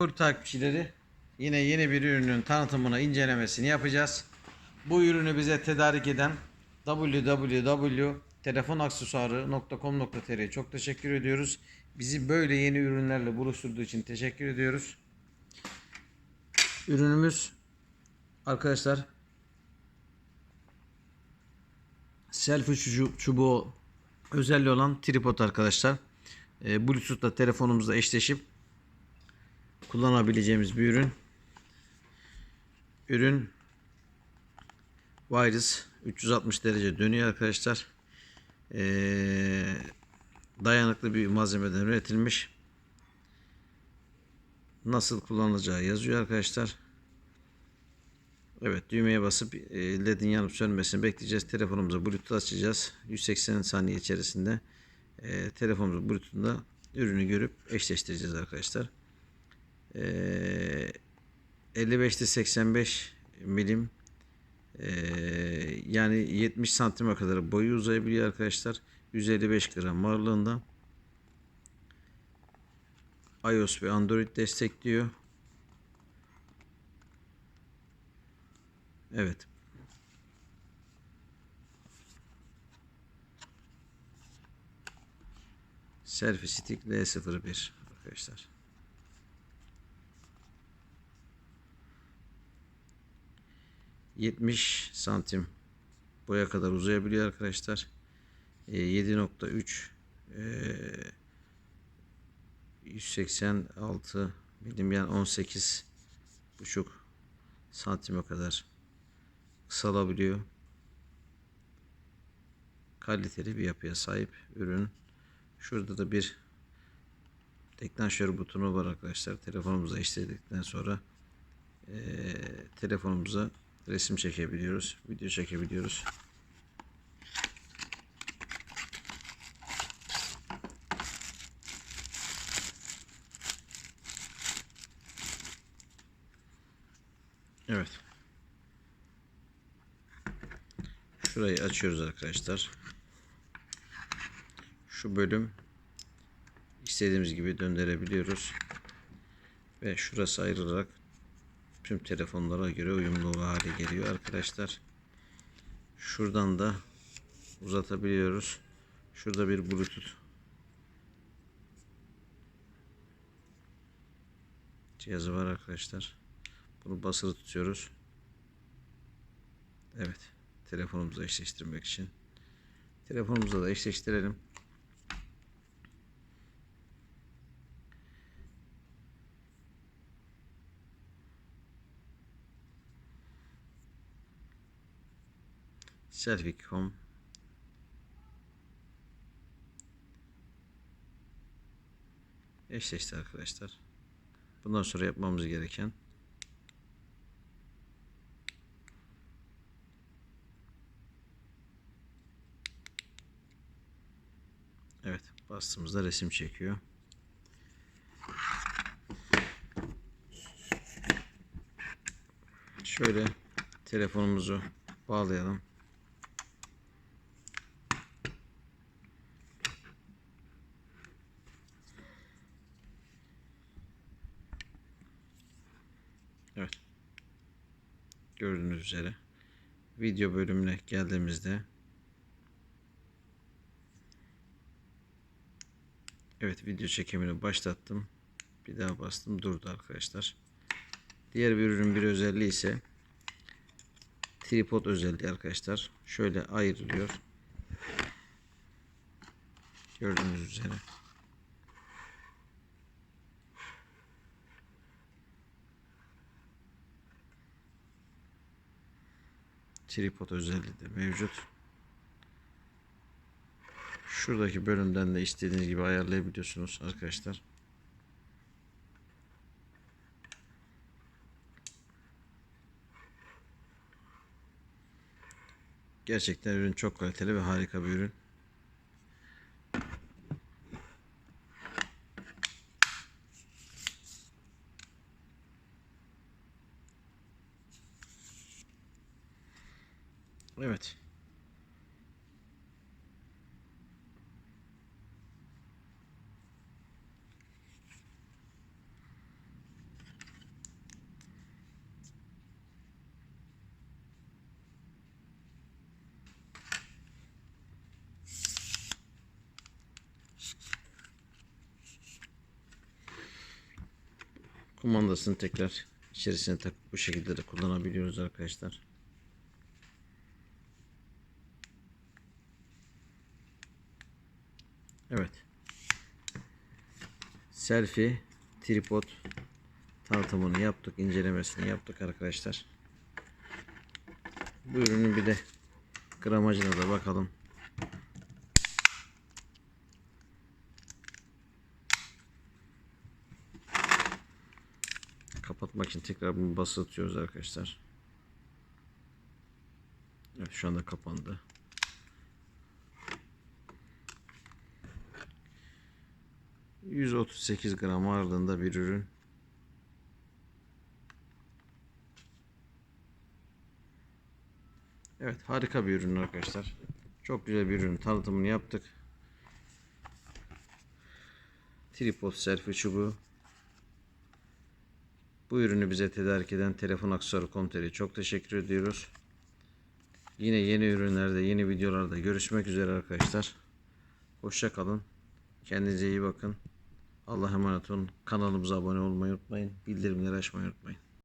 Buyur takipçileri yine yeni bir ürünün tanıtımını incelemesini yapacağız. Bu ürünü bize tedarik eden www.telefonaksesuarı.com.tr çok teşekkür ediyoruz. Bizi böyle yeni ürünlerle buluşturduğu için teşekkür ediyoruz. Ürünümüz arkadaşlar selfie çubuğu, özelliği olan tripod arkadaşlar. E, Bluetooth'la telefonumuzla eşleşip kullanabileceğimiz bir ürün. Ürün Virus 360 derece dönüyor arkadaşlar. Ee, dayanıklı bir malzemeden üretilmiş. Nasıl kullanılacağı yazıyor arkadaşlar. Evet düğmeye basıp e, ledin yanıp sönmesini bekleyeceğiz. Telefonumuza bluetooth açacağız. 180 saniye içerisinde e, telefonumuzun bluetooth'unda ürünü görüp eşleştireceğiz arkadaşlar. Ee, 55'te 85 milim yani 70 santime kadar boyu uzayabiliyor arkadaşlar. 155 gram ağırlığında. iOS ve Android destekliyor. Evet. Selfie Stick L01 arkadaşlar. ...70 santim... ...boya kadar uzayabiliyor arkadaşlar. Ee, 7.3... ee, ...186 milim yani 18 buçuk santime kadar kısalabiliyor. Kaliteli bir yapıya sahip ürün. Şurada da bir deklanşör butonu var arkadaşlar. Telefonumuza eşledikten sonra eee, telefonumuza resim çekebiliyoruz, video çekebiliyoruz. Evet. Şurayı açıyoruz arkadaşlar. Şu bölüm istediğimiz gibi döndürebiliyoruz. Ve şurası ayrılarak tüm telefonlara göre uyumlu hale geliyor arkadaşlar. Şuradan da uzatabiliyoruz. Şurada bir bluetooth cihazı var arkadaşlar. Bunu basılı tutuyoruz. Evet. Telefonumuza eşleştirmek için. Telefonumuza da eşleştirelim. Selfie.com Eşleşti arkadaşlar. Bundan sonra yapmamız gereken Evet bastığımızda resim çekiyor. Şöyle telefonumuzu bağlayalım. Evet. Gördüğünüz üzere video bölümüne geldiğimizde Evet video çekimini başlattım. Bir daha bastım durdu arkadaşlar. Diğer bir ürün bir özelliği ise tripod özelliği arkadaşlar. Şöyle ayrılıyor. Gördüğünüz üzere. Tripod özelliği de mevcut. Şuradaki bölümden de istediğiniz gibi ayarlayabiliyorsunuz arkadaşlar. Gerçekten ürün çok kaliteli ve harika bir ürün. Evet. kumandasını tekrar içerisine takıp bu şekilde de kullanabiliyoruz arkadaşlar. Evet. Selfie tripod tanıtımını yaptık, incelemesini yaptık arkadaşlar. Bu ürünün bir de gramajına da bakalım. Kapatmak için tekrar bunu basıtıyoruz arkadaşlar. Evet şu anda kapandı. ...138 gram ağırlığında bir ürün. Evet harika bir ürün arkadaşlar. Çok güzel bir ürün tanıtımını yaptık. Tripod selfie çubuğu. Bu ürünü bize tedarik eden Telefon Aksesuarı Komiteri çok teşekkür ediyoruz. Yine yeni ürünlerde, yeni videolarda görüşmek üzere arkadaşlar. Hoşça kalın. Kendinize iyi bakın. Allah'a emanet olun. Kanalımıza abone olmayı unutmayın. Bildirimleri açmayı unutmayın.